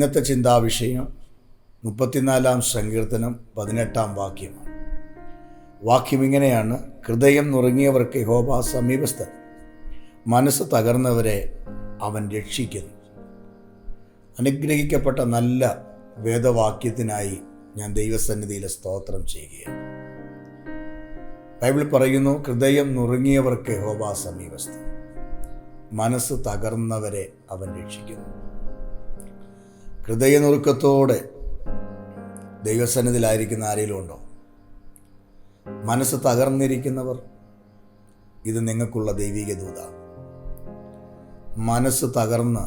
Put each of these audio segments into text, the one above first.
ഇന്നത്തെ ചിന്താവിഷയം മുപ്പത്തിനാലാം സങ്കീർത്തനം പതിനെട്ടാം വാക്യമാണ്. വാക്യം ഇങ്ങനെയാണ് ഹൃദയം നുറങ്ങിയവർക്ക് യഹോബ സമീപസ്ഥൻ മനസ്സ് തകർന്നവരെ അവൻ രക്ഷിക്കുന്നു. അനുഗ്രഹിക്കപ്പെട്ട നല്ല വേദവാക്യത്തിനായി ഞാൻ ദൈവസന്നിധിയിൽ സ്തോത്രം ചെയ്യുകയാണ്. ബൈബിൾ പറയുന്നു ഹൃദയം നുറുങ്ങിയവർക്ക് ഹോബ സമീപസ്ഥൻ മനസ്സ് തകർന്നവരെ അവൻ രക്ഷിക്കുന്നു. ഹൃദയനുറുക്കത്തോടെ ദൈവസന്നിധിയിലായിരിക്കുന്ന ആരെങ്കിലും ഉണ്ടോ? മനസ്സ് തകർന്നിരിക്കുന്നവർ ഇത് നിങ്ങൾക്കുള്ള ദൈവിക ദൂതാണ്. മനസ്സ് തകർന്ന്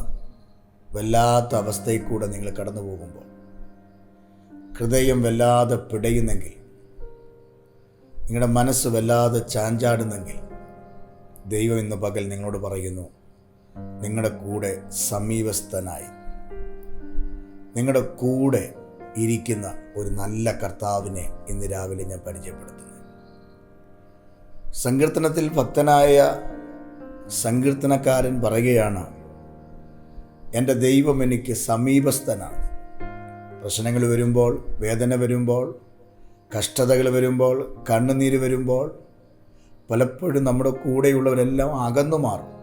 വല്ലാത്ത അവസ്ഥയിൽ കൂടെ നിങ്ങൾ കടന്നു പോകുമ്പോൾ ഹൃദയം വല്ലാതെ പിടയുന്നെങ്കിൽ നിങ്ങളുടെ മനസ്സ് വല്ലാതെ ചാഞ്ചാടുന്നെങ്കിൽ ദൈവം ഇന്ന് പകൽ നിങ്ങളോട് പറയുന്നു നിങ്ങളുടെ കൂടെ സമീപസ്ഥനായി നിങ്ങളുടെ കൂടെ ഇരിക്കുന്ന ഒരു നല്ല കർത്താവിനെ ഇന്ന് രാവിലെ ഞാൻ പരിചയപ്പെടുത്തുന്നു. സങ്കീർത്തനത്തിൽ ഭക്തനായ സങ്കീർത്തനക്കാരൻ പറയുകയാണ് എന്റെ ദൈവം എനിക്ക് സമീപസ്ഥനാണ്. പ്രശ്നങ്ങൾ വരുമ്പോൾ വേദന വരുമ്പോൾ കഷ്ടതകൾ വരുമ്പോൾ കണ്ണുനീര് വരുമ്പോൾ പലപ്പോഴും നമ്മുടെ കൂടെയുള്ളവരെല്ലാം അകന്നു മാറും.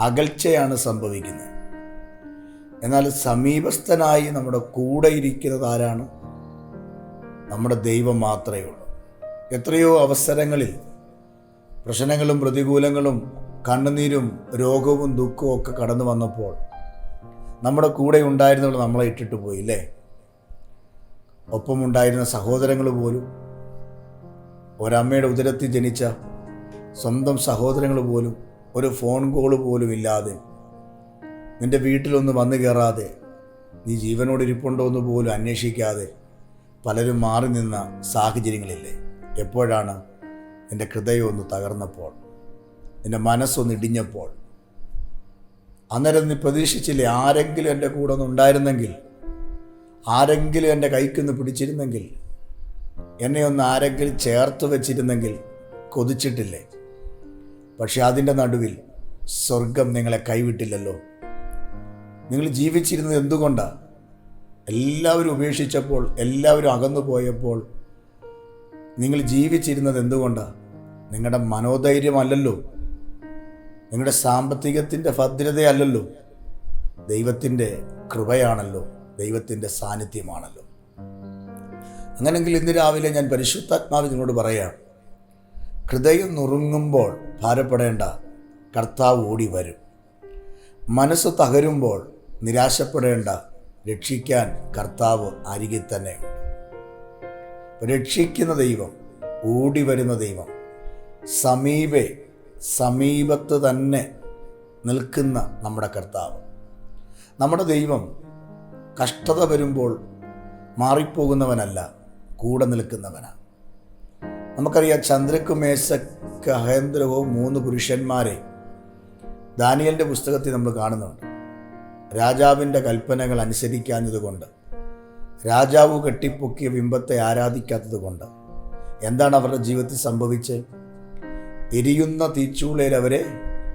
അകൽച്ചയാണ് സംഭവിക്കുന്നത്. എന്നാൽ സമീപസ്ഥനായി നമ്മുടെ കൂടെ ഇരിക്കുന്നത് ആരാണ്? നമ്മുടെ ദൈവം മാത്രമേ ഉള്ളൂ. എത്രയോ അവസരങ്ങളിൽ പ്രശ്നങ്ങളും പ്രതികൂലങ്ങളും കണ്ണുനീരും രോഗവും ദുഃഖവും ഒക്കെ കടന്നു വന്നപ്പോൾ നമ്മുടെ കൂടെ ഉണ്ടായിരുന്നവർ നമ്മളെ ഇട്ടിട്ട് പോയില്ലേ ഒപ്പമുണ്ടായിരുന്ന സഹോദരങ്ങൾ പോലും ഒരമ്മയുടെ ഉദരത്തിൽ ജനിച്ച സ്വന്തം സഹോദരങ്ങൾ പോലും ഒരു ഫോൺ കോൾ പോലും ഇല്ലാതെ നിന്റെ വീട്ടിലൊന്ന് വന്നു കയറാതെ. നീ ജീവനോട് ഇരിപ്പുണ്ടോ എന്ന് പോലും അന്വേഷിക്കാതെ പലരും മാറി നിന്ന സാഹചര്യങ്ങളില്ലേ? എപ്പോഴാണ് എന്റെ ഹൃദയം ഒന്ന് തകർന്നപ്പോൾ എന്റെ മനസ്സൊന്ന് ഇടിഞ്ഞപ്പോൾ? അന്നേരം നീ പ്രതീക്ഷിച്ചില്ലേ ആരെങ്കിലും എന്റെ കൂടെ ഒന്ന് ഉണ്ടായിരുന്നെങ്കിൽ ആരെങ്കിലും എന്റെ കൈക്കൊന്ന് പിടിച്ചിരുന്നെങ്കിൽ എന്നെ ഒന്ന് ആരെങ്കിലും ചേർത്ത് വെച്ചിരുന്നെങ്കിൽ കൊതിച്ചിട്ടില്ലേ? പക്ഷെ അതിന്റെ നടുവിൽ സ്വർഗം നിങ്ങളെ കൈവിട്ടില്ലല്ലോ. നിങ്ങൾ ജീവിച്ചിരുന്നത് എന്തുകൊണ്ടാണ് എല്ലാവരും ഉപേക്ഷിച്ചപ്പോൾ എല്ലാവരും അകന്നു പോയപ്പോൾ നിങ്ങൾ ജീവിച്ചിരുന്നത് എന്തുകൊണ്ടാണ് നിങ്ങളുടെ മനോധൈര്യമല്ലല്ലോ. നിങ്ങളുടെ സാമ്പത്തികത്തിന്റെ ഭദ്രതയല്ലല്ലോ. ദൈവത്തിന്റെ കൃപയാണല്ലോ. ദൈവത്തിന്റെ സാന്നിധ്യമാണല്ലോ. അങ്ങനെങ്കിൽ ഇന്ന് രാവിലെ ഞാൻ പരിശുദ്ധാത്മാവ് നിങ്ങളോട് പറയാം ഹൃദയം നുറുങ്ങുമ്പോൾ ഭാരപ്പെടേണ്ട കർത്താവ് ഓടി വരും മനസ്സ് തകരുമ്പോൾ നിരാശപ്പെടേണ്ട. രക്ഷിക്കാൻ കർത്താവ് അരികിൽ തന്നെയുണ്ട് രക്ഷിക്കുന്ന ദൈവം ഓടി വരുന്ന ദൈവം സമീപേ സമീപത്ത് തന്നെ നിൽക്കുന്ന നമ്മുടെ കർത്താവ്. നമ്മുടെ ദൈവം കഷ്ടത വരുമ്പോൾ മാറിപ്പോകുന്നവനല്ല കൂടെ നിൽക്കുന്നവനാണ് നമുക്കറിയാം ചന്ദ്രക്കുമേശ കഹേന്ദ്രവും മൂന്ന് പുരുഷന്മാരെ ദാനിയലിന്റെ പുസ്തകത്തിൽ നമ്മൾ കാണുന്നുണ്ട്. രാജാവിന്റെ കൽപ്പനകൾ അനുസരിക്കാഞ്ഞതുകൊണ്ട് രാജാവ് കെട്ടിപ്പൊക്കിയ ബിംബത്തെ ആരാധിക്കാത്തതുകൊണ്ട് എന്താണ് അവരുടെ ജീവിതത്തിൽ സംഭവിച്ചത്? എരിയുന്ന തീച്ചൂളയിൽ അവരെ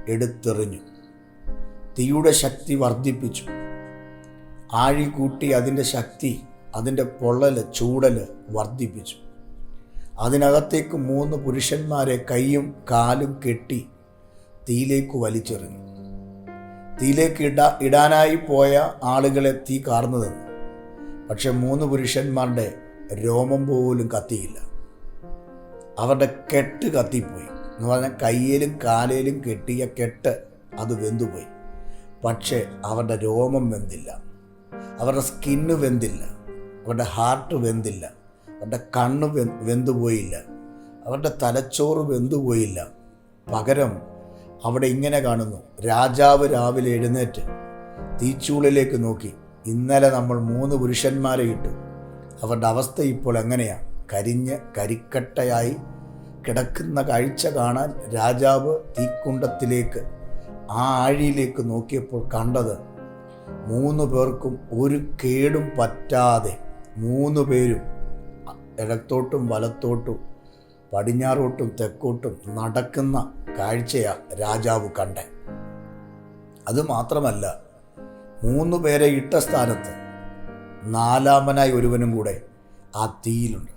എടുത്തെറിഞ്ഞു. തീയുടെ ശക്തി വർദ്ധിപ്പിച്ചു. ആഴി കൂട്ടി അതിന്റെ ശക്തി അതിന്റെ പൊള്ളൽ ചൂടൽ വർദ്ധിപ്പിച്ചു. അതിനകത്തേക്ക് മൂന്ന് പുരുഷന്മാരെ കൈയും കാലും കെട്ടി തീയിലേക്ക് വലിച്ചെറിഞ്ഞു. തീയിലേക്ക് ഇടാ ഇടാനായി പോയ ആളുകളെ തീ കാർന്നു തന്നു പക്ഷെ മൂന്ന് പുരുഷന്മാരുടെ രോമം പോലും കത്തിയില്ല. അവരുടെ കെട്ട് കത്തിപ്പോയി. എന്ന് പറഞ്ഞാൽ കയ്യിലും കാലയിലും കെട്ടിയ കെട്ട് അത് വെന്തുപോയി. പക്ഷേ അവരുടെ രോമം വെന്തില്ല. അവരുടെ സ്കിന്ന് വെന്തില്ല. അവരുടെ ഹാർട്ട് വെന്തില്ല. അവരുടെ കണ്ണ് വെന്തുപോയില്ല. അവരുടെ തലച്ചോറ് വെന്തുപോയില്ല. പകരം അവിടെ ഇങ്ങനെ കാണുന്നു. രാജാവ് രാവിലെ എഴുന്നേറ്റ് തീച്ചൂളിലേക്ക് നോക്കി. ഇന്നലെ നമ്മൾ മൂന്ന് പുരുഷന്മാരെ ഇട്ടു. അവരുടെ അവസ്ഥ ഇപ്പോൾ എങ്ങനെയാണ് കരിഞ്ഞ് കരിക്കട്ടയായി കിടക്കുന്ന കാഴ്ച കാണാൻ രാജാവ് തീക്കുണ്ടത്തിലേക്ക് ആ ആഴിയിലേക്ക് നോക്കിയപ്പോൾ കണ്ടത് മൂന്ന് പേർക്കും ഒരു കേടും പറ്റാതെ മൂന്ന് പേരും ഇടത്തോട്ടും വലത്തോട്ടും പടിഞ്ഞാറോട്ടും തെക്കോട്ടും നടക്കുന്ന കാഴ്ചയാ രാജാവ് കണ്ടേ അതുമാത്രമല്ല മൂന്ന് പേരെ ഇട്ട സ്ഥാനത്ത് നാലാമനായി ഒരുവനും കൂടെ ആ തീയിലുണ്ട്.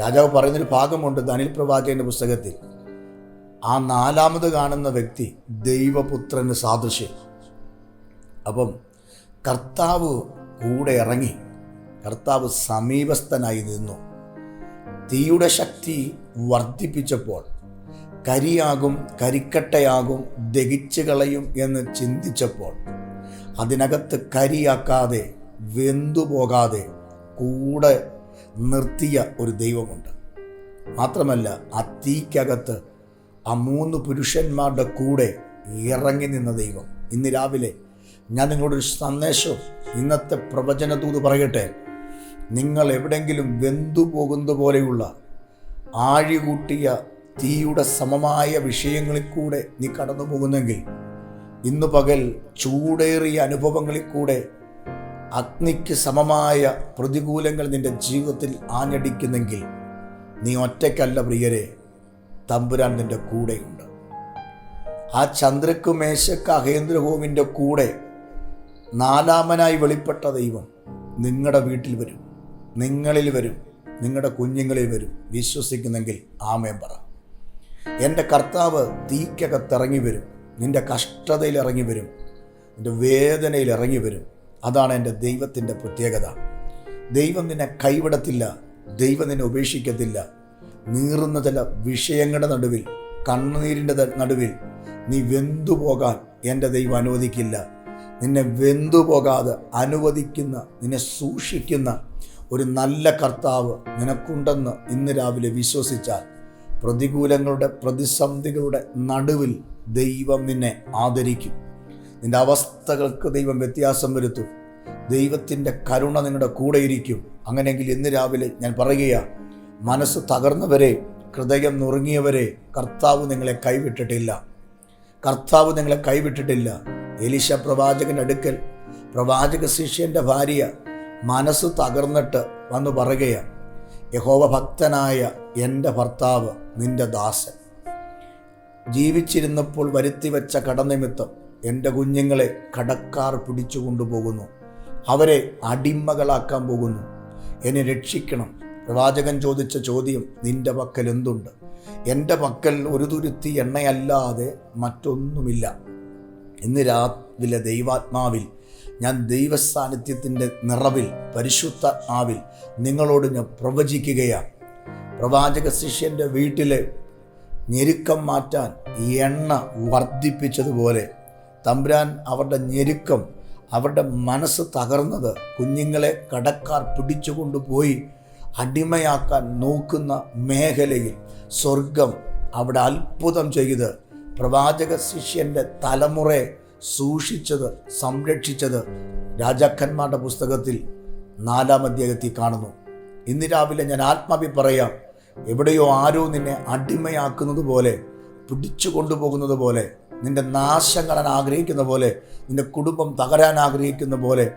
രാജാവ് പറയുന്നൊരു ഭാഗമുണ്ട് ദനിൽ പ്രവാചകന്റെ പുസ്തകത്തിൽ. ആ നാലാമത് കാണുന്ന വ്യക്തി ദൈവപുത്രന് സാദൃശ്യം. അപ്പം കർത്താവ് കൂടെ ഇറങ്ങി കർത്താവ് സമീപസ്ഥനായി നിന്നു. തീയുടെ ശക്തി വർദ്ധിപ്പിച്ചപ്പോൾ കരിയാകും കരിക്കട്ടയാകും ദഹിച്ചു കളയും എന്ന് ചിന്തിച്ചപ്പോൾ അതിനകത്ത് കരിയാക്കാതെ വെന്തുപോകാതെ കൂടെ നിർത്തിയ ഒരു ദൈവമുണ്ട്. മാത്രമല്ല ആ തീക്കകത്ത് ആ മൂന്ന് പുരുഷന്മാരുടെ കൂടെ ഇറങ്ങി നിന്ന ദൈവം. ഇന്ന് രാവിലെ ഞാൻ നിങ്ങളോടൊരു സന്ദേശം ഇന്നത്തെ പ്രവചനത്തൂത് പറയട്ടെ. നിങ്ങൾ എവിടെങ്കിലും വെന്തു പോകുന്നത് പോലെയുള്ള ആഴികൂട്ടിയ തീയുടെ സമമായ വിഷയങ്ങളിൽ കൂടെ നീ കടന്നു പോകുന്നെങ്കിൽ ഇന്ന് പകൽ ചൂടേറിയ അനുഭവങ്ങളിൽ കൂടെ അഗ്നിക്ക് സമമായ പ്രതികൂലങ്ങൾ നിന്റെ ജീവിതത്തിൽ ആഞ്ഞടിക്കുന്നെങ്കിൽ നീ ഒറ്റയ്ക്കല്ല പ്രിയരെ തമ്പുരാൻ നിന്റെ കൂടെയുണ്ട്. ആ ചന്ദ്രക്ക് മേശക്ക് അഹേന്ദ്രഹോമിന്റെ കൂടെ നാലാമനായി വെളിപ്പെട്ട ദൈവം നിങ്ങളുടെ വീട്ടിൽ വരും നിങ്ങളിൽ വരും നിങ്ങളുടെ കുഞ്ഞുങ്ങളിൽ വരും. വിശ്വസിക്കുന്നെങ്കിൽ ആമേൻ പറ. എന്റെ കർത്താവ് തീക്കകത്തിറങ്ങി വരും. നിന്റെ കഷ്ടതയിൽ ഇറങ്ങി വരും. നിന്റെ വേദനയിൽ ഇറങ്ങി വരും. അതാണ് എന്റെ ദൈവത്തിന്റെ പ്രത്യേകത. ദൈവം നിന്നെ കൈവിടത്തില്ല. ദൈവം നിന്നെ ഉപേക്ഷിക്കത്തില്ല. നീറുന്ന ചില വിഷയങ്ങളുടെ നടുവിൽ കണ്ണുനീരിന്റെ നടുവിൽ നീ വെന്തുപോകാൻ എന്റെ ദൈവം അനുവദിക്കില്ല. നിന്നെ വെന്തുപോകാതെ അനുവദിക്കുന്ന നിന്നെ സൂക്ഷിക്കുന്ന ഒരു നല്ല കർത്താവ് നിനക്കുണ്ടെന്ന് ഇന്ന് രാവിലെ വിശ്വസിച്ചാൽ പ്രതികൂലങ്ങളുടെ പ്രതിസന്ധികളുടെ നടുവിൽ ദൈവം നിന്നെ ആദരിക്കും. നിന്റെ അവസ്ഥകൾക്ക് ദൈവം വ്യത്യാസം വരുത്തും. ദൈവത്തിന്റെ കരുണ നിങ്ങളുടെ കൂടെയിരിക്കും. അങ്ങനെയെങ്കിൽ ഇന്ന് രാവിലെ ഞാൻ പറയുകയാണ് മനസ്സ് തകർന്നവരെ ഹൃദയം നുറുങ്ങിയവരെ കർത്താവ് നിങ്ങളെ കൈവിട്ടിട്ടില്ല. കർത്താവ് നിങ്ങളെ കൈവിട്ടിട്ടില്ല. എലിശ പ്രവാചകന്റെ അടുക്കൽ പ്രവാചക ശിഷ്യന്റെ ഭാര്യ മനസ്സ് തകർന്നിട്ട് വന്ന് പറയുകയാണ് യഹോവ ഭക്തനായ എന്റെ ഭർത്താവ് നിന്റെ ദാസൻ. ജീവിച്ചിരുന്നപ്പോൾ വരുത്തിവെച്ച കടനിമിത്തം എന്റെ കുഞ്ഞുങ്ങളെ കടക്കാർ പിടിച്ചു കൊണ്ടുപോകുന്നു. അവരെ അടിമകളാക്കാൻ പോകുന്നു. എന്നെ രക്ഷിക്കണം. പ്രവാചകൻ ചോദിച്ച ചോദ്യം നിന്റെ പക്കൽ എന്തുണ്ട്? എന്റെ പക്കൽ ഒരു തുരുത്തി എണ്ണയല്ലാതെ മറ്റൊന്നുമില്ല. ഇന്ന് രാവിലെ ദൈവാത്മാവിൽ ഞാൻ ദൈവസാന്നിധ്യത്തിന്റെ നിറവിൽ പരിശുദ്ധ ആവിൽ നിങ്ങളോട് ഞാൻ പ്രവചിക്കുകയാണ്. പ്രവാചക ശിഷ്യന്റെ വീട്ടിലെ ഞെരുക്കം മാറ്റാൻ എണ്ണ വർദ്ധിപ്പിച്ചതുപോലെ തമ്പുരാൻ അവരുടെ ഞെരുക്കം അവരുടെ മനസ്സ് തകർന്നത് കുഞ്ഞുങ്ങളെ കടക്കാർ പിടിച്ചുകൊണ്ടുപോയി അടിമയാക്കാൻ നോക്കുന്ന മേഖലയിൽ സ്വർഗം അവിടെ അത്ഭുതം ചെയ്ത് പ്രവാചക ശിഷ്യന്റെ തലമുറയെ സൂക്ഷിച്ചത് സംരക്ഷിച്ചത് രാജാക്കന്മാരുടെ പുസ്തകത്തിൽ നാലാം അധ്യായത്തിൽ കാണുന്നു. ഇന്ന് രാവിലെ ഞാൻ ആത്മാവി പറയാം എവിടെയോ ആരോ നിന്നെ അടിമയാക്കുന്നത് പോലെ പിടിച്ചു കൊണ്ടുപോകുന്നത് പോലെ നിന്റെ നാശം കാണാൻ ആഗ്രഹിക്കുന്ന പോലെ നിന്റെ കുടുംബം തകരാൻ ആഗ്രഹിക്കുന്ന പോലെ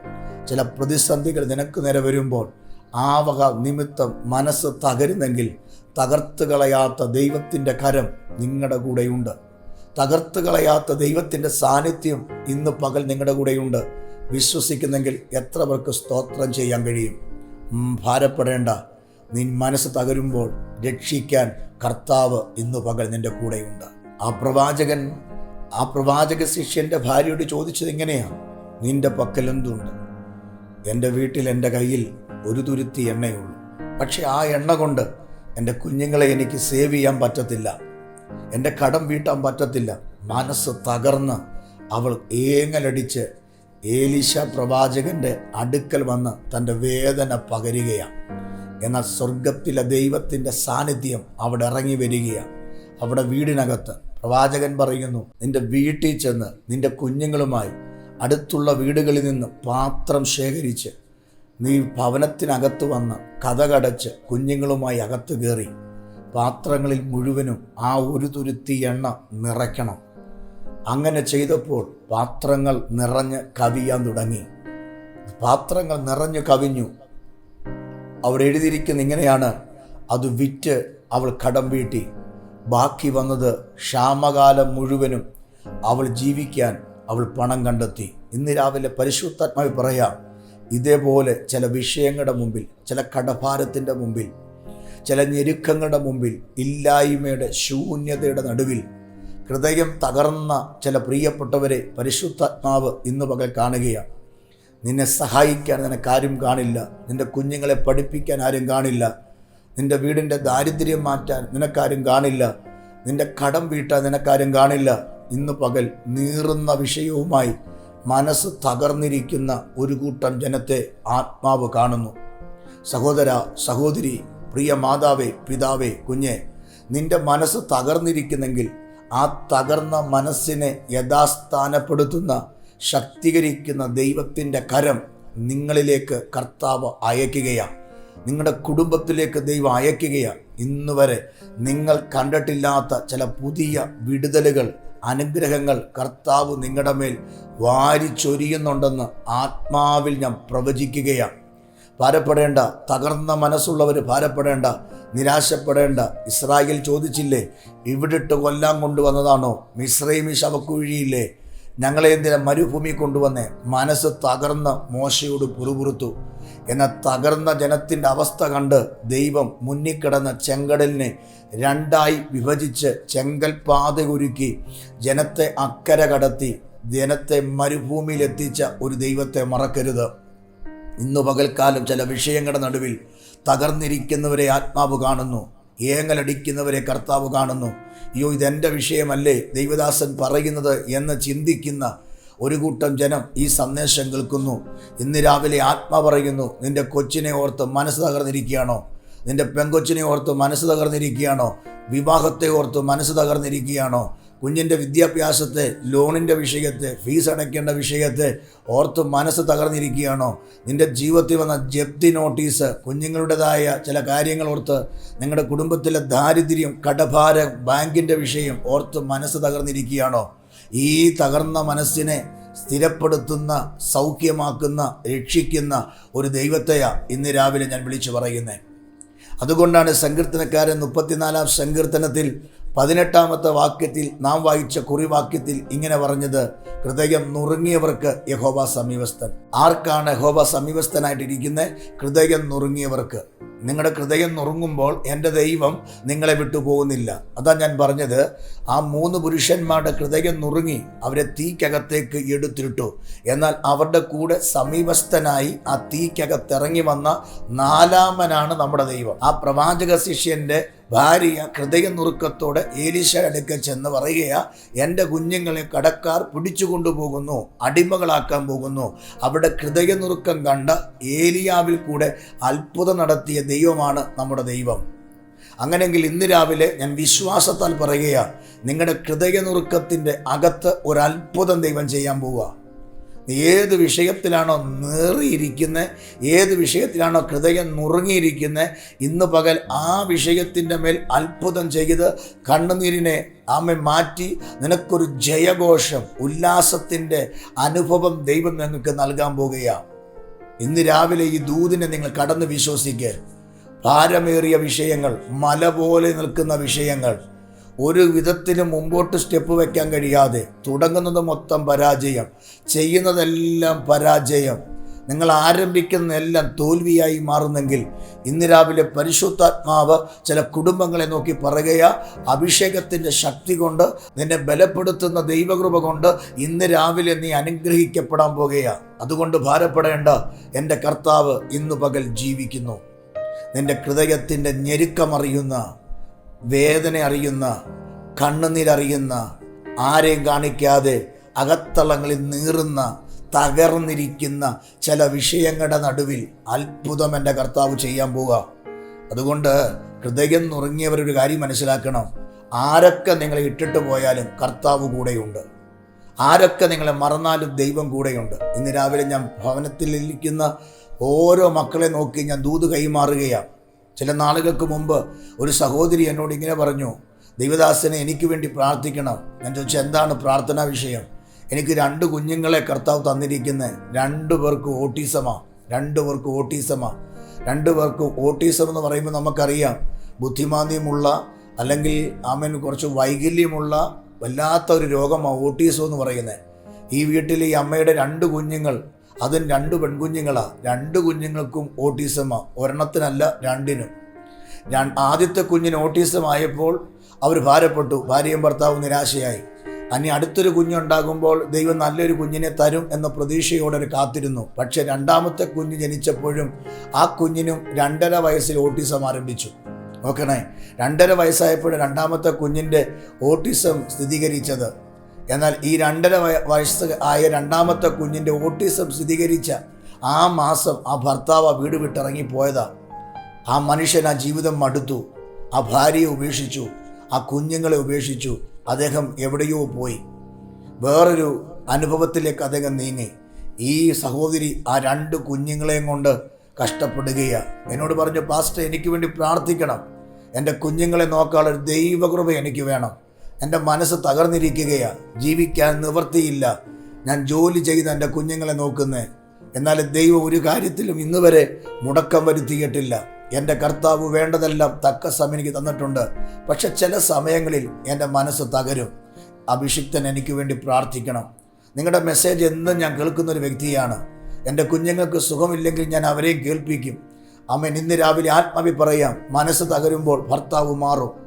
ചില പ്രതിസന്ധികൾ നിനക്ക് നേരെ വരുമ്പോൾ ആ വക നിമിത്തം മനസ്സ് തകരുന്നെങ്കിൽ തകർത്ത് കളയാത്ത ദൈവത്തിന്റെ കരം നിങ്ങളുടെ കൂടെയുണ്ട്. തകർത്ത് കളയാത്ത ദൈവത്തിന്റെ സാന്നിധ്യം ഇന്ന് പകൽ നിങ്ങളുടെ കൂടെയുണ്ട്. വിശ്വസിക്കുന്നെങ്കിൽ എത്ര പേർക്ക് സ്തോത്രം ചെയ്യാൻ കഴിയും. ഭാരപ്പെടേണ്ട. നീ മനസ്സ് തകരുമ്പോൾ രക്ഷിക്കാൻ കർത്താവ് ഇന്ന് പകൽ നിന്റെ കൂടെയുണ്ട്. ആ പ്രവാചകൻ ആ പ്രവാചക ശിഷ്യന്റെ ഭാര്യയോട് ചോദിച്ചത് ഇങ്ങനെയാണ്. നിന്റെ പക്കൽ എന്തുണ്ട്? എന്റെ വീട്ടിൽ എന്റെ കയ്യിൽ ഒരു തുരുത്തി എണ്ണയുള്ളൂ. പക്ഷെ ആ എണ്ണ കൊണ്ട് എന്റെ കുഞ്ഞുങ്ങളെ എനിക്ക് സേവ് ചെയ്യാൻ പറ്റത്തില്ല. എന്റെ കടം വീട്ടാൻ പറ്റത്തില്ല. മനസ്സ് തകർന്ന് അവൾ ഏങ്ങലടിച്ച് ഏലിശ പ്രവാചകന്റെ അടുക്കൽ വന്ന് തന്റെ വേദന പകരുകയാണ്. എന്നാൽ സ്വർഗത്തിലെ ദൈവത്തിന്റെ സാന്നിധ്യം അവിടെ ഇറങ്ങി വരികയാണ്. അവിടെ വീടിനകത്ത് പ്രവാചകൻ പറയുന്നു നിന്റെ വീട്ടിൽ ചെന്ന് നിന്റെ കുഞ്ഞുങ്ങളുമായി അടുത്തുള്ള വീടുകളിൽ നിന്ന് പാത്രം ശേഖരിച്ച് നീ ഭവനത്തിനകത്ത് വന്ന് കഥകടച്ച് കുഞ്ഞുങ്ങളുമായി അകത്ത് കയറി. പാത്രങ്ങളിൽ മുഴുവനും ആ ഒരു തുരുത്തി എണ്ണ നിറയ്ക്കണം. അങ്ങനെ ചെയ്തപ്പോൾ പാത്രങ്ങൾ നിറഞ്ഞ് കവിയാൻ തുടങ്ങി. പാത്രങ്ങൾ നിറഞ്ഞു കവിഞ്ഞു. അവിടെ എഴുതിയിരിക്കുന്ന ഇങ്ങനെയാണ് അത് വിറ്റ് അവൾ കടം വീട്ടി. ബാക്കി വന്നത് ക്ഷാമകാലം മുഴുവനും അവൾ ജീവിക്കാൻ അവൾ പണം കണ്ടെത്തി. ഇന്ന് രാവിലെ പരിശുദ്ധാത്മാവി പറയാം ഇതേപോലെ ചില വിഷയങ്ങളുടെ മുമ്പിൽ ചില കടഭാരത്തിന്റെ മുമ്പിൽ ചില ഞെരുക്കങ്ങളുടെ മുമ്പിൽ ഇല്ലായ്മയുടെ ശൂന്യതയുടെ നടുവിൽ ഹൃദയം തകർന്ന ചില പ്രിയപ്പെട്ടവരെ പരിശുദ്ധാത്മാവ് ഇന്ന് പകൽ കാണുകയാണ്. നിന്നെ സഹായിക്കാൻ നിനക്കാരും കാണില്ല. നിന്റെ കുഞ്ഞുങ്ങളെ പഠിപ്പിക്കാൻ ആരും കാണില്ല. നിന്റെ വീടിന്റെ ദാരിദ്ര്യം മാറ്റാൻ നിനക്കാരും കാണില്ല. നിന്റെ കടം വീട്ടാൻ നിനക്കാരും കാണില്ല. ഇന്ന് പകൽ നീറുന്ന വിഷയവുമായി മനസ്സ് തകർന്നിരിക്കുന്ന ഒരു കൂട്ടം ജനത്തെ ആത്മാവ് കാണുന്നു. സഹോദര സഹോദരി പ്രിയ മാതാവേ പിതാവേ കുഞ്ഞെ നിന്റെ മനസ്സ് തകർന്നിരിക്കുന്നെങ്കിൽ ആ തകർന്ന മനസ്സിനെ യഥാസ്ഥാനപ്പെടുത്തുന്ന ശക്തീകരിക്കുന്ന ദൈവത്തിന്റെ കരം നിങ്ങളിലേക്ക് കർത്താവ് അയക്കുകയാണ് നിങ്ങളുടെ കുടുംബത്തിലേക്ക് ദൈവം അയക്കുകയാണ് ഇന്ന് വരെ നിങ്ങൾ കണ്ടിട്ടില്ലാത്ത ചില പുതിയ വിടുതലുകൾ അനുഗ്രഹങ്ങൾ കർത്താവ് നിങ്ങളുടെ മേൽ വാരിച്ചൊരിയുന്നുണ്ടെന്ന് ആത്മാവിൽ ഞാൻ പ്രവചിക്കുകയാണ് ഭാരപ്പെടേണ്ട തകർന്ന മനസ്സുള്ളവർ ഭാരപ്പെടേണ്ട നിരാശപ്പെടേണ്ട. ഇസ്രായേൽ ചോദിച്ചില്ലേ ഇവിടിട്ട് കൊല്ലാൻ കൊണ്ടുവന്നതാണോ? മിശ്രൈമി ശവക്കുഴിയില്ലേ? ഞങ്ങളെ എന്തിനാ മരുഭൂമി കൊണ്ടുവന്നേ? മനസ്സ് തകർന്ന് മോശയോട് പുറുപുറുത്തു. എന്ന തകർന്ന ജനത്തിന്റെ അവസ്ഥ കണ്ട് ദൈവം മുന്നിക്കിടന്ന ചെങ്കടലിനെ രണ്ടായി വിഭജിച്ച് ചെങ്കൽ പാത ഒരുക്കി ജനത്തെ അക്കര കടത്തി ജനത്തെ മരുഭൂമിയിലെത്തിച്ച ഒരു ദൈവത്തെ മറക്കരുത്. ഇന്നു പകൽക്കാലം ചില വിഷയങ്ങളുടെ നടുവിൽ തകർന്നിരിക്കുന്നവരെ ആത്മാവ് കാണുന്നു. ഏങ്ങലടിക്കുന്നവരെ കർത്താവ് കാണുന്നു. അയ്യോ ഇതെന്റെ വിഷയമല്ലേ? ദൈവദാസൻ പറയുന്നത് എന്ന് ചിന്തിക്കുന്ന ഒരു കൂട്ടം ജനം ഈ സന്ദേശം കേൾക്കുന്നു. ഇന്ന് രാവിലെ ആത്മ പറയുന്നു നിന്റെ കൊച്ചിനെ ഓർത്ത് മനസ്സ് തകർന്നിരിക്കുകയാണോ? നിന്റെ പെങ്കൊച്ചിനെ ഓർത്ത് മനസ്സ് തകർന്നിരിക്കുകയാണോ? വിവാഹത്തെ ഓർത്ത് മനസ്സ് തകർന്നിരിക്കുകയാണോ? കുഞ്ഞിന്റെ വിദ്യാഭ്യാസത്തെ ലോണിന്റെ വിഷയത്തെ ഫീസ് അടയ്ക്കേണ്ട വിഷയത്തെ ഓർത്ത് മനസ്സ് തകർന്നിരിക്കുകയാണോ? നിന്റെ ജീവിതത്തിൽ വന്ന ജപ്തി നോട്ടീസ് കുഞ്ഞുങ്ങളുടേതായ ചില കാര്യങ്ങൾ ഓർത്ത് നിങ്ങളുടെ കുടുംബത്തിലെ ദാരിദ്ര്യം കടഭാരം ബാങ്കിന്റെ വിഷയം ഓർത്ത് മനസ്സ് തകർന്നിരിക്കുകയാണോ? ഈ തകർന്ന മനസ്സിനെ സ്ഥിരപ്പെടുത്തുന്ന സൗഖ്യമാക്കുന്ന രക്ഷിക്കുന്ന ഒരു ദൈവത്തെയാണ് ഇന്ന് രാവിലെ ഞാൻ വിളിച്ചു പറയുന്നത് അതുകൊണ്ടാണ് സങ്കീർത്തനക്കാരൻ മുപ്പത്തിനാലാം സങ്കീർത്തനത്തിൽ പതിനെട്ടാമത്തെ വാക്യത്തിൽ നാം വായിച്ച കുറിവാക്യത്തിൽ ഇങ്ങനെ പറഞ്ഞത് ഹൃദയം നുറുങ്ങിയവർക്ക് യഹോബ സമീപസ്ഥൻ. ആർക്കാണ് യഹോബ സമീപസ്ഥനായിട്ടിരിക്കുന്നത് ഹൃദയം നുറുങ്ങിയവർക്ക്. നിങ്ങളുടെ ഹൃദയം നുറുങ്ങുമ്പോൾ എന്റെ ദൈവം നിങ്ങളെ വിട്ടുപോകുന്നില്ല. അതാ ഞാൻ പറഞ്ഞത് ആ മൂന്ന് പുരുഷന്മാരുടെ ഹൃദയം നുറുങ്ങി അവരെ തീക്കകത്തേക്ക് എടുത്തിട്ടു. എന്നാൽ അവരുടെ കൂടെ സമീപസ്ഥനായി ആ തീക്കകത്തിറങ്ങി വന്ന നാലാമനാണ് നമ്മുടെ ദൈവം. ആ പ്രവാചക ശിഷ്യന്റെ ഭാര്യ ഹൃദയനുറുക്കത്തോടെ ഏലീശ അടുക്കൽ ചെന്ന് പറയുക എന്റെ കുഞ്ഞുങ്ങളെ കടക്കാർ പിടിച്ചു കൊണ്ടുപോകുന്നു അടിമകളാക്കാൻ പോകുന്നു. അവിടെ ഹൃദയനുറുക്കം കണ്ട ഏലിയാവിൽ കൂടെ അത്ഭുതം നടത്തിയ ദൈവമാണ് നമ്മുടെ ദൈവം. അങ്ങനെയെങ്കിൽ ഇന്ന് രാവിലെ ഞാൻ വിശ്വാസത്താൽ പറയുകയാണ് നിങ്ങളുടെ ഹൃദയനുറുക്കത്തിന്റെ അകത്ത് ഒരു അത്ഭുതം ദൈവം ചെയ്യാൻ പോവുക ഏത് വിഷയത്തിലാണോ നേറിയിരിക്കുന്നത് ഏത് വിഷയത്തിലാണോ ഹൃദയം നുറുങ്ങിയിരിക്കുന്നത് ഇന്ന് പകൽ ആ വിഷയത്തിന്റെ മേൽ അത്ഭുതം ചെയ്ത് കണ്ണുനീരിനെ ആമെ മാറ്റി നിനക്കൊരു ജയഘോഷം ഉല്ലാസത്തിന്റെ അനുഭവം ദൈവം നിങ്ങൾക്ക് നൽകാൻ പോകുകയാണ് ഇന്ന് രാവിലെ ഈ ദൂതിനെ നിങ്ങൾ കടന്ന് വിശ്വസിക്കുക ഭാരമേറിയ വിഷയങ്ങൾ മല പോലെ നിൽക്കുന്ന വിഷയങ്ങൾ. ഒരു വിധത്തിലും മുമ്പോട്ട് സ്റ്റെപ്പ് വയ്ക്കാൻ കഴിയാതെ തുടങ്ങുന്നത് മൊത്തം പരാജയം ചെയ്യുന്നതെല്ലാം പരാജയം. നിങ്ങൾ ആരംഭിക്കുന്നതെല്ലാം തോൽവിയായി മാറുന്നെങ്കിൽ ഇന്ന് രാവിലെ പരിശുദ്ധാത്മാവ് ചില കുടുംബങ്ങളെ നോക്കി പറയുക അഭിഷേകത്തിന്റെ ശക്തി കൊണ്ട് നിന്നെ ബലപ്പെടുത്തുന്ന ദൈവകൃപ കൊണ്ട് ഇന്ന് രാവിലെ നീ അനുഗ്രഹിക്കപ്പെടാൻ പോകുകയാണ് അതുകൊണ്ട് ഭാരപ്പെടേണ്ട എന്റെ കർത്താവ് ഇന്ന് പകൽ ജീവിക്കുന്നു. നിന്റെ ഹൃദയത്തിന്റെ ഞെരുക്കമറിയുന്ന വേദന അറിയുന്ന കണ്ണുനീരറിയുന്ന ആരെയും കാണിക്കാതെ അകത്തളങ്ങളിൽ നീറുന്ന തകർന്നിരിക്കുന്ന ചില വിഷയങ്ങളുടെ നടുവിൽ അത്ഭുതം എന്റെ കർത്താവ് ചെയ്യാൻ പോവുക. അതുകൊണ്ട് ഹൃദയം നുറങ്ങിയവരൊരു കാര്യം മനസ്സിലാക്കണം. ആരൊക്കെ നിങ്ങളെ ഇട്ടിട്ട് പോയാലും കർത്താവ് കൂടെയുണ്ട്. ആരൊക്കെ നിങ്ങളെ മറന്നാലും ദൈവം കൂടെയുണ്ട്. ഇന്ന് രാവിലെ ഞാൻ ഭവനത്തിൽ ഇരിക്കുന്ന ഓരോ മക്കളെ നോക്കി ഞാൻ ദൂത് കൈമാറുകയാണ്. ചില നാളുകൾക്ക് മുമ്പ് ഒരു സഹോദരി എന്നോട് ഇങ്ങനെ പറഞ്ഞു ദൈവദാസനെ എനിക്ക് വേണ്ടി പ്രാർത്ഥിക്കണം. ഞാൻ ചോദിച്ചു എന്താണ് പ്രാർത്ഥനാ വിഷയം? എനിക്ക് രണ്ട് കുഞ്ഞുങ്ങളെ കർത്താവ് തന്നിരിക്കുന്നത് രണ്ടു പേർക്ക് ഓട്ടീസമാ. രണ്ടു പേർക്ക് ഓട്ടീസമാ. രണ്ടു പേർക്ക് ഓട്ടീസം എന്ന് പറയുമ്പോൾ നമുക്കറിയാം ബുദ്ധിമാന്ദ്യമുള്ള അല്ലെങ്കിൽ ആമൻ കുറച്ച് വൈകല്യമുള്ള വല്ലാത്ത ഒരു രോഗമാണ് ഓട്ടീസം എന്ന് പറയുന്നത് ഈ വീട്ടിൽ ഈ അമ്മയുടെ രണ്ട് കുഞ്ഞുങ്ങൾ അതും രണ്ട് പെൺകുഞ്ഞുങ്ങളാണ് രണ്ട് കുഞ്ഞുങ്ങൾക്കും ഓട്ടീസമാ. ഒരെണ്ണത്തിനല്ല രണ്ടിനും. ഞാൻ- ആദ്യത്തെ കുഞ്ഞിന് ഓട്ടീസം ആയപ്പോൾ അവർ ഭാരപ്പെട്ടു. ഭാര്യയും ഭർത്താവും നിരാശയായി. അനി അടുത്തൊരു കുഞ്ഞുണ്ടാകുമ്പോൾ ദൈവം നല്ലൊരു കുഞ്ഞിനെ തരും എന്ന പ്രതീക്ഷയോടെ അവർ കാത്തിരുന്നു. പക്ഷെ രണ്ടാമത്തെ കുഞ്ഞ് ജനിച്ചപ്പോഴും ആ കുഞ്ഞിനും രണ്ടര വയസ്സിൽ ഓട്ടിസം ആരംഭിച്ചു. നോക്കണേ രണ്ടര വയസ്സായപ്പോഴും രണ്ടാമത്തെ കുഞ്ഞിന്റെ ഓട്ടിസം സ്ഥിരീകരിച്ചത്. എന്നാൽ ഈ രണ്ടര വയ- വയസ്സ് ആയ രണ്ടാമത്തെ കുഞ്ഞിന്റെ ഓട്ടിസം സ്ഥിരീകരിച്ച ആ മാസം ആ ഭർത്താവ് ആ വീട് വിട്ടിറങ്ങിപ്പോയതാ. ആ മനുഷ്യൻ ആ ജീവിതം മടുത്തു. ആ ഭാര്യയെ ഉപേക്ഷിച്ചു. ആ കുഞ്ഞുങ്ങളെ ഉപേക്ഷിച്ചു. അദ്ദേഹം എവിടെയോ പോയി. വേറൊരു അനുഭവത്തിലേക്ക് അദ്ദേഹം നീങ്ങി. ഈ സഹോദരി ആ രണ്ട് കുഞ്ഞുങ്ങളെയും കൊണ്ട് കഷ്ടപ്പെടുകയാണ് എന്നോട് പറഞ്ഞു പാസ്റ്റർ എനിക്ക് വേണ്ടി പ്രാർത്ഥിക്കണം. എന്റെ കുഞ്ഞുങ്ങളെ നോക്കാനുള്ള ദൈവകൃപ എനിക്ക് വേണം. എന്റെ മനസ്സ് തകർന്നിരിക്കുകയാണ്. ജീവിക്കാൻ നിവൃത്തിയില്ല. ഞാൻ ജോലി ചെയ്ത് എന്റെ കുഞ്ഞുങ്ങളെ നോക്കുന്നേ. എന്നാൽ ദൈവം ഒരു കാര്യത്തിലും ഇന്ന് വരെ മുടക്കം വരുത്തിയിട്ടില്ല. എന്റെ കർത്താവ് വേണ്ടതെല്ലാം തക്ക സമയം എനിക്ക് തന്നിട്ടുണ്ട്. പക്ഷെ ചില സമയങ്ങളിൽ എന്റെ മനസ്സ് തകരും. അഭിഷിക്തൻ എനിക്ക് വേണ്ടി പ്രാർത്ഥിക്കണം. നിങ്ങളുടെ മെസ്സേജ് എന്നും ഞാൻ കേൾക്കുന്ന ഒരു വ്യക്തിയാണ്. എന്റെ കുഞ്ഞുങ്ങൾക്ക് സുഖമില്ലെങ്കിൽ ഞാൻ അവരെയും കേൾപ്പിക്കും. അമ്മൻ ഇന്ന് രാവിലെ ആത്മാവി പറയാം. മനസ്സ് തകരുമ്പോൾ ഭർത്താവ് മാറും.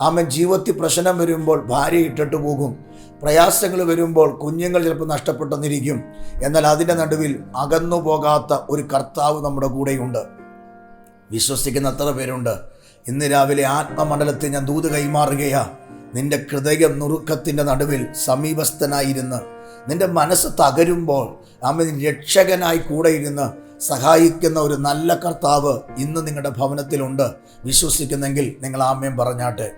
അമ്മൻ ജീവിതത്തിൽ പ്രശ്നം വരുമ്പോൾ ഭാര്യ ഇട്ടിട്ട് പോകും. പ്രയാസങ്ങൾ വരുമ്പോൾ കുഞ്ഞുങ്ങൾ ചിലപ്പോൾ നഷ്ടപ്പെട്ടെന്നിരിക്കും. എന്നാൽ അതിന്റെ നടുവിൽ അകന്നു പോകാത്ത ഒരു കർത്താവ് നമ്മുടെ കൂടെയുണ്ട്. വിശ്വസിക്കുന്ന അത്ര പേരുണ്ട്. ഇന്ന് രാവിലെ ആത്മമണ്ഡലത്തിൽ ഞാൻ ദൂത് കൈമാറുകയാ. നിന്റെ ഹൃദയം നുറുക്കത്തിന്റെ നടുവിൽ സമീപസ്ഥനായിരുന്ന്. നിന്റെ മനസ്സ് തകരുമ്പോൾ അമ്മ രക്ഷകനായി കൂടെ ഇരുന്ന് സഹായിക്കുന്ന ഒരു നല്ല കർത്താവ് ഇന്ന് നിങ്ങളുടെ ഭവനത്തിലുണ്ട്. വിശ്വസിക്കുന്നെങ്കിൽ നിങ്ങൾ ആമയം പറഞ്ഞാട്ടെ.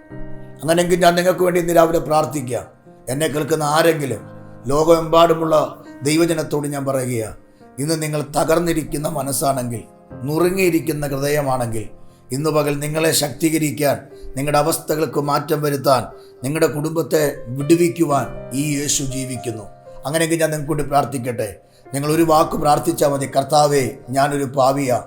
അങ്ങനെയെങ്കിൽ ഞാൻ നിങ്ങൾക്ക് വേണ്ടി ഇന്ന് രാവിലെ പ്രാർത്ഥിക്കുക എന്നെ കേൾക്കുന്ന ആരെങ്കിലും ലോകമെമ്പാടുമുള്ള ദൈവജനത്തോട് ഞാൻ പറയുകയാണ് ഇന്ന് നിങ്ങൾ തകർന്നിരിക്കുന്ന മനസ്സാണെങ്കിൽ നുറുങ്ങിയിരിക്കുന്ന ഹൃദയമാണെങ്കിൽ ഇന്ന് പകൽ നിങ്ങളെ ശക്തീകരിക്കാൻ നിങ്ങളുടെ അവസ്ഥകൾക്ക് മാറ്റം വരുത്താൻ നിങ്ങളുടെ കുടുംബത്തെ വിടുവിക്കുവാൻ ഈ യേശു ജീവിക്കുന്നു. അങ്ങനെയെങ്കിൽ ഞാൻ നിങ്ങൾക്ക് വേണ്ടി പ്രാർത്ഥിക്കട്ടെ. നിങ്ങൾ ഒരു വാക്ക് പ്രാർത്ഥിച്ചാൽ മതി. കർത്താവേ ഞാനൊരു പാവിയ.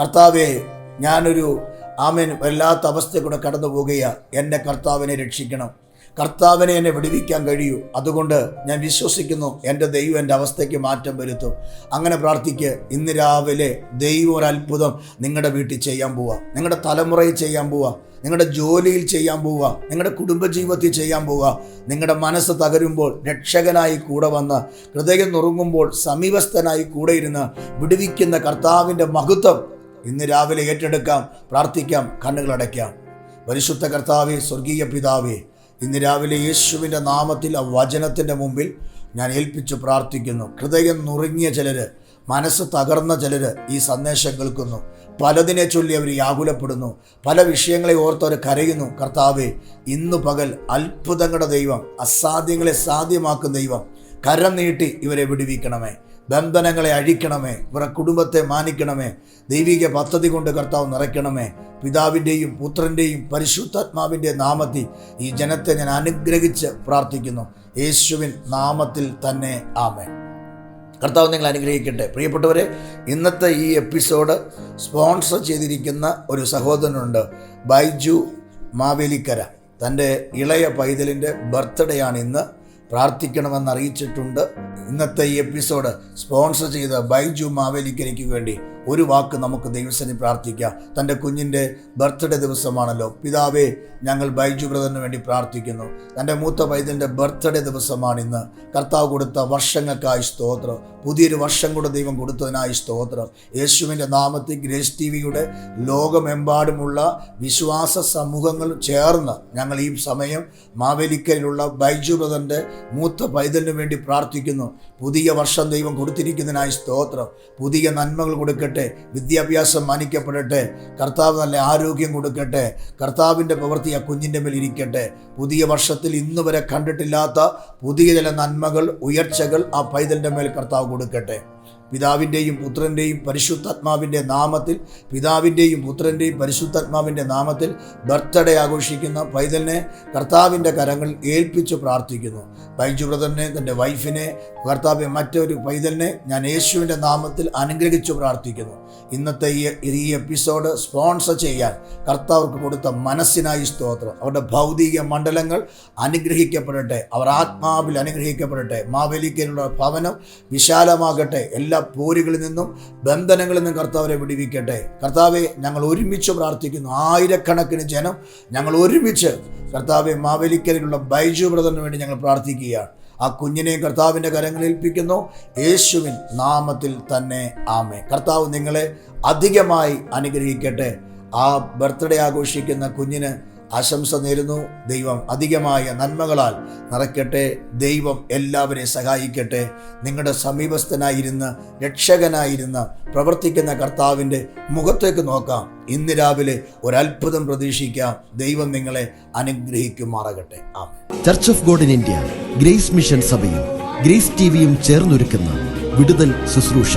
കർത്താവേ ഞാനൊരു ആമേൻ വല്ലാത്ത അവസ്ഥ കൂടെ കടന്നു പോകുകയാണ് എന്നെ കർത്താവിനെ രക്ഷിക്കണം. കർത്താവിനെ എന്നെ വിടുവിക്കാൻ കഴിയൂ. അതുകൊണ്ട് ഞാൻ വിശ്വസിക്കുന്നു എന്റെ ദൈവം എന്റെ അവസ്ഥയ്ക്ക് മാറ്റം വരുത്തും. അങ്ങനെ പ്രാർത്ഥിക്ക്. ഇന്ന് രാവിലെ ദൈവം ഒരു അത്ഭുതം നിങ്ങളുടെ വീട്ടിൽ ചെയ്യാൻ പോവുക നിങ്ങളുടെ തലമുറയിൽ ചെയ്യാൻ പോവുക നിങ്ങളുടെ ജോലിയിൽ ചെയ്യാൻ പോവുക നിങ്ങളുടെ കുടുംബജീവിതത്തിൽ ചെയ്യാൻ പോവുക നിങ്ങളുടെ മനസ്സ് തകരുമ്പോൾ രക്ഷകനായി കൂടെ വന്ന് ഹൃദയം നുറുങ്ങുമ്പോൾ സമീപസ്ഥനായി കൂടെ ഇരുന്ന് വിടുവിക്കുന്ന കർത്താവിന്റെ മഹത്വം ഇന്ന് രാവിലെ ഏറ്റെടുക്കാം. പ്രാർത്ഥിക്കാം. കണ്ണുകളടയ്ക്കാം പരിശുദ്ധ കർത്താവേ സ്വർഗീയ പിതാവേ ഇന്ന് രാവിലെ യേശുവിന്റെ നാമത്തിൽ ആ വചനത്തിന്റെ മുമ്പിൽ ഞാൻ ഏൽപ്പിച്ച് പ്രാർത്ഥിക്കുന്നു. ഹൃദയം നുറുങ്ങിയ ചിലർ മനസ്സ് തകർന്ന ചിലർ ഈ സന്ദേശം കേൾക്കുന്നു. പലതിനെ ചൊല്ലി അവർ വ്യാകുലപ്പെടുന്നു. പല വിഷയങ്ങളെ ഓർത്ത് അവർ കരയുന്നു. കർത്താവെ ഇന്ന് പകൽ അത്ഭുതങ്ങളുടെ ദൈവം അസാധ്യങ്ങളെ സാധ്യമാക്കുന്ന ദൈവം കരം നീട്ടി ഇവരെ വിടുവിക്കണമേ. ബന്ധനങ്ങളെ അഴിക്കണമേ. ഇവരുടെ കുടുംബത്തെ മാനിക്കണമേ. ദൈവിക പദ്ധതി കൊണ്ട് കർത്താവ് നിറയ്ക്കണമേ. പിതാവിന്റെയും പുത്രന്റെയും പരിശുദ്ധാത്മാവിന്റെ നാമത്തിൽ ഈ ജനത്തെ ഞാൻ അനുഗ്രഹിച്ച് പ്രാർത്ഥിക്കുന്നു. യേശുവിൻ നാമത്തിൽ തന്നെ ആമേ കർത്താവ് നിങ്ങൾ അനുഗ്രഹിക്കട്ടെ. പ്രിയപ്പെട്ടവരെ ഇന്നത്തെ ഈ എപ്പിസോഡ് സ്പോൺസർ ചെയ്തിരിക്കുന്ന ഒരു സഹോദരനുണ്ട്. ബൈജു മാവേലിക്കര. തന്റെ ഇളയ പൈതലിന്റെ ബർത്ത്ഡേ ആണ് ഇന്ന്. പ്രാർത്ഥിക്കണമെന്ന് അറിയിച്ചിട്ടുണ്ട്. ഇന്നത്തെ ഈ എപ്പിസോഡ് സ്പോൺസർ ചെയ്ത ബൈജു മാവേലിക്കരയ്ക്ക് വേണ്ടി ഒരു വാക്ക് നമുക്ക് ദൈവസനി പ്രാർത്ഥിക്കാം. തന്റെ കുഞ്ഞിന്റെ ബർത്ത്ഡേ ദിവസമാണല്ലോ. പിതാവേ ഞങ്ങൾ ബൈജു ബ്രദറിന് വേണ്ടി പ്രാർത്ഥിക്കുന്നു. തന്റെ മൂത്ത പൈതലിന്റെ ബർത്ത്ഡേ ദിവസമാണ് ഇന്ന്. കർത്താവ് കൊടുത്ത വർഷങ്ങൾക്കായി സ്തോത്രം. പുതിയൊരു വർഷം കൂടെ ദൈവം കൊടുത്തതിനായി സ്തോത്രം. യേശുവിന്റെ നാമത്തിൽ ഗ്രേസ് ടി വിയുടെ ലോകമെമ്പാടുമുള്ള വിശ്വാസ സമൂഹങ്ങൾ ചേർന്ന് ഞങ്ങൾ ഈ സമയം മാവേലിക്കലിലുള്ള ബൈജു ബ്രദറിന്റെ മൂത്ത പൈതലിന് വേണ്ടി പ്രാർത്ഥിക്കുന്നു. പുതിയ വർഷം ദൈവം കൊടുത്തിരിക്കുന്നതിനായി സ്തോത്രം. പുതിയ നന്മകൾ കൊടുക്കട്ടെ. വിദ്യാഭ്യാസം മാനിക്കപ്പെടട്ടെ. കർത്താവ് നല്ല ആരോഗ്യം കൊടുക്കട്ടെ. കർത്താവിന്റെ പ്രവൃത്തി ആ കുഞ്ഞിന്റെ മേൽ ഇരിക്കട്ടെ. പുതിയ വർഷത്തിൽ ഇന്ന് വരെ കണ്ടിട്ടില്ലാത്ത പുതിയ ചില നന്മകൾ ഉയർച്ചകൾ ആ പൈതലിന്റെ മേൽ കർത്താവ് കൊടുക്കട്ടെ. പിതാവിന്റെയും പുത്രന്റെയും പരിശുദ്ധാത്മാവിന്റെ നാമത്തിൽ പിതാവിന്റെയും പുത്രന്റെയും പരിശുദ്ധാത്മാവിന്റെ നാമത്തിൽ ബർത്ത്ഡേ ആഘോഷിക്കുന്ന പൈതലിനെ കർത്താവിന്റെ കരങ്ങളിൽ ഏൽപ്പിച്ച് പ്രാർത്ഥിക്കുന്നു. ബൈജു ബ്രദറിനെ തന്റെ വൈഫിനെ കർത്താവ് മറ്റൊരു പൈതലിനെ ഞാൻ യേശുവിന്റെ നാമത്തിൽ അനുഗ്രഹിച്ചു പ്രാർത്ഥിക്കുന്നു. ഇന്നത്തെ ഈ എപ്പിസോഡ് സ്പോൺസർ ചെയ്യാൻ കർത്താവർക്ക് കൊടുത്ത മനസ്സിനായി സ്തോത്രം. അവരുടെ ഭൗതിക മണ്ഡലങ്ങൾ അനുഗ്രഹിക്കപ്പെടട്ടെ. അവർ ആത്മാവിൽ അനുഗ്രഹിക്കപ്പെടട്ടെ. മാവേലിക്കലുള്ള ഭവനം വിശാലമാകട്ടെ. എല്ലാ പോരുകളിൽ നിന്നും ബന്ധനങ്ങളിൽ നിന്നും കർത്താവരെ വിടിവിക്കട്ടെ. കർത്താവെ ഞങ്ങൾ ഒരുമിച്ച് പ്രാർത്ഥിക്കുന്നു. ആയിരക്കണക്കിന് ജനം ഞങ്ങൾ ഒരുമിച്ച് കർത്താവെ മാവേലിക്കലിലുള്ള ബൈജു വേണ്ടി ഞങ്ങൾ പ്രാർത്ഥിക്കുകയാണ് ആ കുഞ്ഞിനെ കർത്താവിന്റെ കരങ്ങളിൽ ഏൽപ്പിക്കുന്നു. യേശുവിൻ നാമത്തിൽ തന്നെ ആമേ കർത്താവ് നിങ്ങളെ അധികമായി അനുഗ്രഹിക്കട്ടെ. ആ ബർത്ത്ഡേ ആഘോഷിക്കുന്ന കുഞ്ഞിന് ആശംസ നേരുന്നു. ദൈവം അധികമായ നന്മകളാൽ നിറയ്ക്കട്ടെ. ദൈവം എല്ലാവരെയും സഹായിക്കട്ടെ. നിങ്ങളുടെ സമീപസ്ഥനായിരുന്ന രക്ഷകനായിരുന്ന പ്രവർത്തിക്കുന്ന കർത്താവിന്റെ മുഖത്തേക്ക് നോക്കാം. ഇന്ന് രാവിലെ ഒരത്ഭുതം പ്രതീക്ഷിക്കാം. ദൈവം നിങ്ങളെ അനുഗ്രഹിക്കുമാറാകട്ടെ. ആ church of God in India grace mission സഭയും ഗ്രേസ് ടിവിയും ചേർന്നൊരുക്കുന്ന വിടുതൽ ശുശ്രൂഷ.